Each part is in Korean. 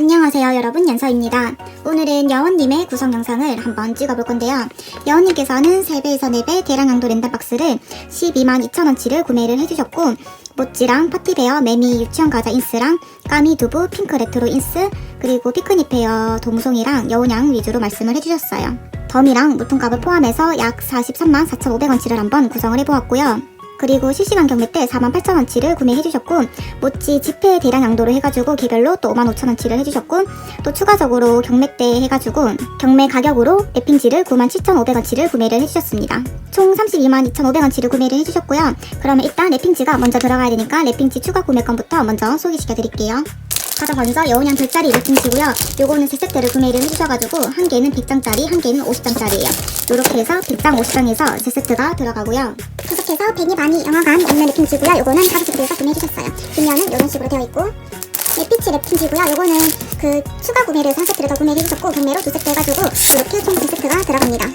안녕하세요 여러분 연서입니다. 오늘은 여원님의 구성 영상을 한번 찍어볼 건데요. 여원님께서는 3배에서 4배 대량 양도 랜덤박스를 12만 2천원치를 구매를 해주셨고 모찌랑 파티베어, 매미, 유치원 과자 인스랑 까미 두부, 핑크 레트로 인스 그리고 피크닉 페어 동송이랑 여운양 위주로 말씀을 해주셨어요. 덤이랑 무통값을 포함해서 약 43만 4,500원치를 한번 구성을 해보았고요. 그리고 실시간 경매 때 48,000원치를 구매해주셨고 모찌 지폐 대량 양도를 해가지고 개별로 또 55,000원치를 해주셨고 또 추가적으로 경매 때 해가지고 경매 가격으로 랩핑지를 97,500원치를 구매를 해주셨습니다. 총 32만 2,500원치를 구매를 해주셨고요. 그러면 일단 랩핑지가 먼저 들어가야 되니까 랩핑지 추가 구매건부터 먼저 소개시켜 드릴게요. 가장 먼저 여운양 별짜리 랩핑지고요. 요거는 세 세트를 구매를 해주셔가지고 한 개는 100장짜리, 한 개는 50장짜리예요. 이렇게 해서 100장, 50장에서 세 세트가 들어가고요. 계속해서 벤이 많이 영화감 없는 랩핑지고요. 요거는 세트에서 구매해주셨어요. 뒷면은 이런 식으로 되어 있고 랩피치 랩핑지고요. 요거는 그 추가 구매를 한 세트를 더 구매해주셨고 경매로 두 세트 해가지고 이렇게 총 두 세트가 들어갑니다.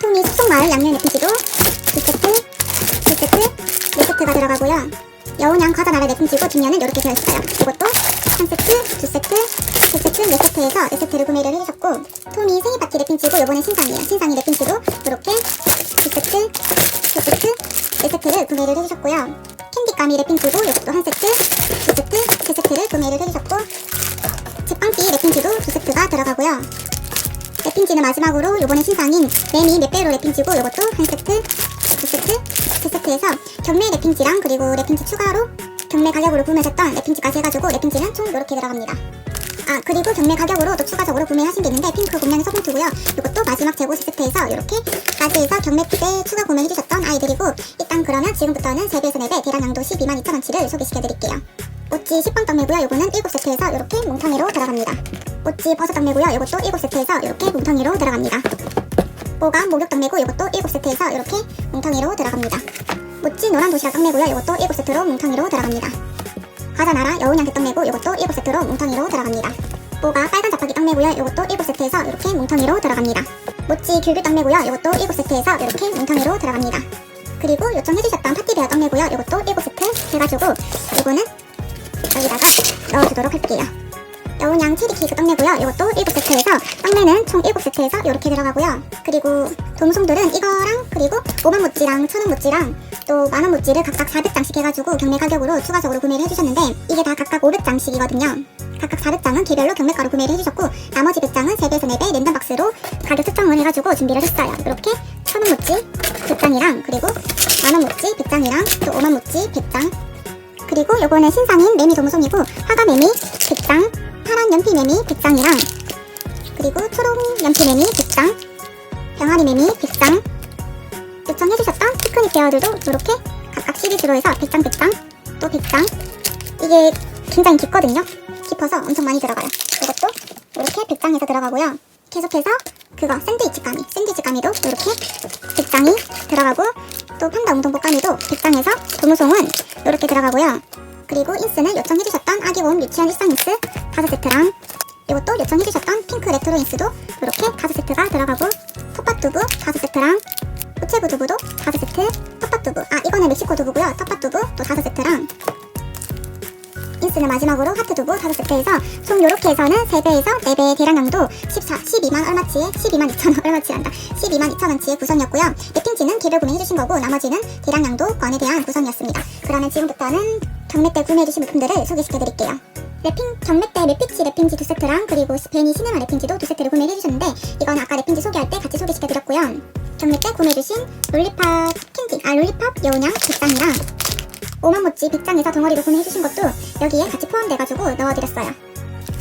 통이 숙성마을 양념 랩핑지도 두 세트, 세 세트, 네 세트가 들어가고요. 여운양 과자 나라 랩핑지고 뒷면은 이렇게 되어 있어요. 이것도 한 세트, 두 세트, 세 세트, 네 세트에서 네 세트를 구매를 해주셨고 토미 생일 파티 랩핑지고 요번엔 신상이에요. 신상이 랩핑지도 이렇게 두 세트, 세 세트, 네 세트를 구매를 해주셨고요. 캔디 까미 랩핑지도 이것도 한 세트, 두 세트, 세 세트를 구매를 해주셨고 제빵띠 랩핑지도 두 세트가 들어가고요. 랩핑지는 마지막으로 요번에 신상인 매미 넷배로 랩핑지고 요것도 한 세트, 두 세트, 세 세트에서 경매 랩핑지랑 그리고 랩핑지 추가로 경매 가격으로 구매하셨던 랩핑지까지 해가지고 랩핑지는 총 이렇게 들어갑니다. 아 그리고 경매 가격으로 또 추가적으로 구매하신 게 있는데 핑크 공룡 서봉투고요. 이것도 마지막 재고 세트에서 이렇게까지 해서 경매 때 추가 구매해주셨던 아이들이고 일단 그러면 지금부터는 3배에서 4배 대량 양도 12만 2천원치를 소개시켜드릴게요. 모찌 10번 떡매고요. 요거는 7세트에서 이렇게 뭉텅이로 들어갑니다. 모찌 버섯 떡매고요. 요것도 7세트에서 이렇게 뭉텅이로 들어갑니다. 뽀가 목욕 떡매고 이것도 7세트에서 이렇게 뭉텅이로 들어갑니다. 모찌 노란 도시락 떡매고요. 이것도 7세트로 뭉텅이로 들어갑니다. 과자 나라 여운양태 떡매고 이것도 7세트로 뭉텅이로 들어갑니다. 뽀가 빨간 자파기 떡매고요. 이것도 7세트에서 이렇게 뭉텅이로 들어갑니다. 모찌 귤귤 떡매고요. 이것도 7세트에서 이렇게 뭉텅이로 들어갑니다. 그리고 요청해주셨던 파티베어 떡매고요. 이것도 7세트 해가지고 이거는 여기다가 넣어주도록 할게요. 여운양 체리 케이크 떡매고요. 이것도 7세트에서 떡매는 총 7세트에서 이렇게 들어가고요. 그리고 동송들은 이거랑 그리고 5만 모찌랑 천원 모찌랑 또 만원 모찌를 각각 400장씩 해가지고 경매 가격으로 추가적으로 구매를 해주셨는데 이게 다 각각 500장씩이거든요. 각각 400장은 개별로 경매가로 구매를 해주셨고 나머지 100장은 3배에서 4배 랜덤박스로 가격 측정을 해가지고 준비를 했어요. 이렇게 천원 모찌 100장이랑 그리고 만원 모찌 100장이랑 또 5만 모찌 100장 그리고 요거는 신상인 매미 도무송이고 화가 매미 100장 파란 연피 매미 100장이랑 그리고 초록 연피 매미 100장 병아리 매미 100장 요청해주셨던 피크닉 베어들도 이렇게 각각 시리즈로 해서 100장 100장 또 100장 이게 굉장히 깊거든요. 깊어서 엄청 많이 들어가요. 이것도 이렇게 100장에서 들어가고요. 계속해서 그거 샌드위치 까미 샌드위치 까미도 이렇게 100장이 들어가고 또 판다 웅동복 까미도 100장에서 도무송은 이렇게 들어가고요 그리고 인스는 요청해주셨던 아기곰 유치원 일상 인스 5세트랑 이것도 요청해주셨던 핑크 레트로 인스도 이렇게 5세트가 들어가고 텃밭두부 5세트랑 우체부 두부도 5세트 텃밭두부. 아 이거는 멕시코 두부고요. 텃밭두부 또 5세트랑. 인스는 마지막으로 하트 두부 5세트에서 총 요렇게 해서는 3배에서 4배 대량량도 14, 12만 얼마치에 12만 2천원 얼마치란다. 12만 2천원치의 구성이었고요. 랩핑지는 개별 구매해주신 거고 나머지는 대량량도 건에 대한 구성이었습니다. 그러면 지금부터는 경매 때 구매해주신 물품들을 소개시켜드릴게요 랩핑 경매 때 랩피치 랩핑지 두 세트랑 그리고 스페니 시네마 랩핑지도 두 세트를 구매해주셨는데 이건 아까 랩핑지 소개할 때 같이 소개시켜드렸고요 경매 때 구매해주신 롤리팝 캔디 아 롤리팝 여운양 100장이랑 5만 모찌 100장에서 덩어리로 구매해주신 것도 여기에 같이 포함돼가지고 넣어드렸어요.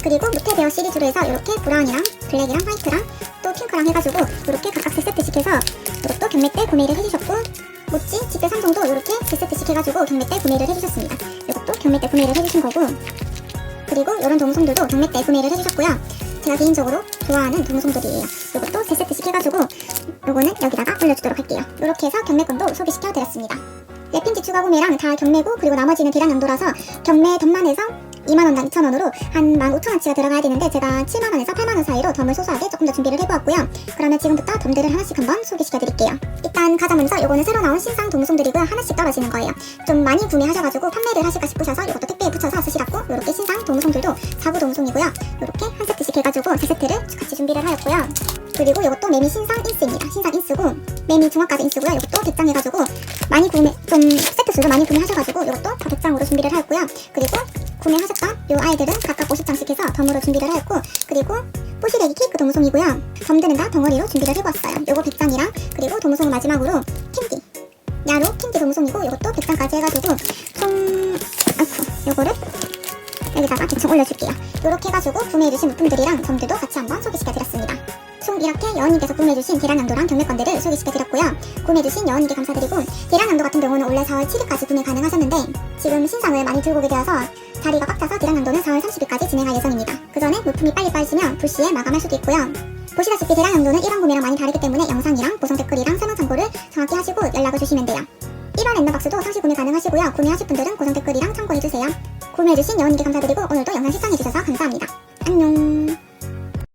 그리고 무태 베어 시리즈로 해서 이렇게 브라운이랑 블랙이랑 화이트랑 또 핑크랑 해가지고 이렇게 각각 3세트씩 해서 이것도 경매 때 구매를 해주셨고 모찌 지폐 3종도 이렇게 3세트씩 해가지고 경매 때 구매를 해주셨습니다. 이것도 경매 때 구매를 해주신 거고 그리고 이런 동송들도 경매 때 구매를 해주셨고요. 제가 개인적으로 좋아하는 동송들이에요. 이것도 3세트씩 해가지고 요거는 여기다가 올려주도록 할게요. 이렇게 해서 경매건도 소개시켜드렸습니다. 랩핑지 추가 구매랑 다 경매고 그리고 나머지는 대량 양도라서 경매 덤만 해서 2만원당 2천원으로 한 15,000원치가 들어가야 되는데 제가 7만원에서 8만원 사이로 덤을 소소하게 조금 더 준비를 해보았고요. 그러면 지금부터 덤들을 하나씩 한번 소개시켜 드릴게요. 일단 가장 먼저 요거는 새로 나온 신상 도무송들이고요. 하나씩 떨어지는 거예요. 좀 많이 구매하셔가지고 판매를 하실까 싶으셔서 이것도 택배에 붙여서 쓰시라고 이렇게 신상 도무송들도 4구 도무송이고요. 이렇게 한 세트씩 해가지고 세 세트를 같이 준비를 하였고요. 그리고 이것도 매미 신상 인스입니다. 신상 인스고 매미 중화까지 인스고요. 이것도 100장 해가지고 많이 구매 좀 세트 수를 많이 구매하셔가지고 이것도 다 100장으로 준비를 하였고요. 그리고 구매하셨던 요 아이들은 각각 50장씩 해서 덤으로 준비를 하였고 그리고 뽀시래기 케이크 도무송이고요. 덤들은 다 덩어리로 준비를 해보았어요. 요거 100장이랑 그리고 도무송 마지막으로 캔디 야로 캔디 도무송이고 요것도 100장까지 해가지고 총 아이쿠 요거를 여기다가 대충 올려줄게요. 요렇게 해가지고 구매해주신 물품들이랑 점들도 같이 한번 소개시켜드렸습니다. 총 이렇게 여원님께서 구매해주신 계란양도랑 경매건들을 소개시켜드렸고요. 구매해주신 여원님께 감사드리고 계란양도 같은 경우는 원래 4월 7일까지 구매 가능하셨는데 지금 신상을 많이 들고 되어서 자리가 꽉 차서 계란양도는 4월 30일까지 진행할 예정입니다. 그 전에 물품이 빨리 빠지면 불시에 마감할 수도 있고요. 보시다시피 계란양도는 일반 구매랑 많이 다르기 때문에 영상이랑 보상 댓글이랑 설명 참고를 정확히 하시고 연락을 주시면 돼요. 1원 랜덤박스도 상시 구매 가능하시고요. 구매하실 분들은 고정 댓글이랑 참고해주세요. 구매해주신 여원님께 감사드리고 오늘도 영상. 안녕